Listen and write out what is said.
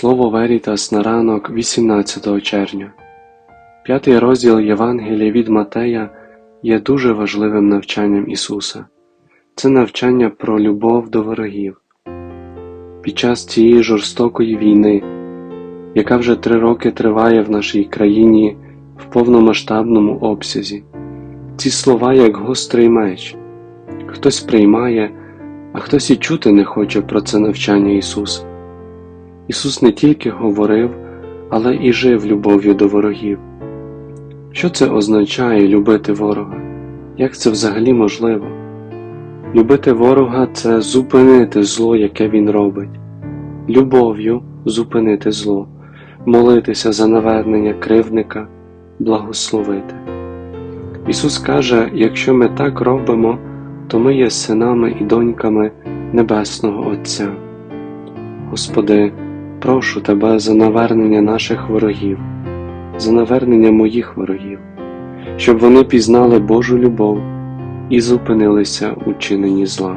Слово Верітас на ранок 18 червня. П'ятий розділ Євангелія від Матея є дуже важливим навчанням Ісуса. Це навчання про любов до ворогів. Під час цієї жорстокої війни, яка вже три роки триває в нашій країні в повномасштабному обсязі, ці слова як гострий меч. Хтось приймає, а хтось і чути не хоче про це навчання Ісуса. Ісус не тільки говорив, але і жив любов'ю до ворогів. Що це означає любити ворога? Як це взагалі можливо? Любити ворога це зупинити зло, яке він робить, любов'ю зупинити зло, молитися за навернення кривдника, благословити. Ісус каже, якщо ми так робимо, то ми є синами і доньками Небесного Отця. Господи, прошу Тебе за навернення наших ворогів, за навернення моїх ворогів, щоб вони пізнали Божу любов і зупинилися у чиненні зла.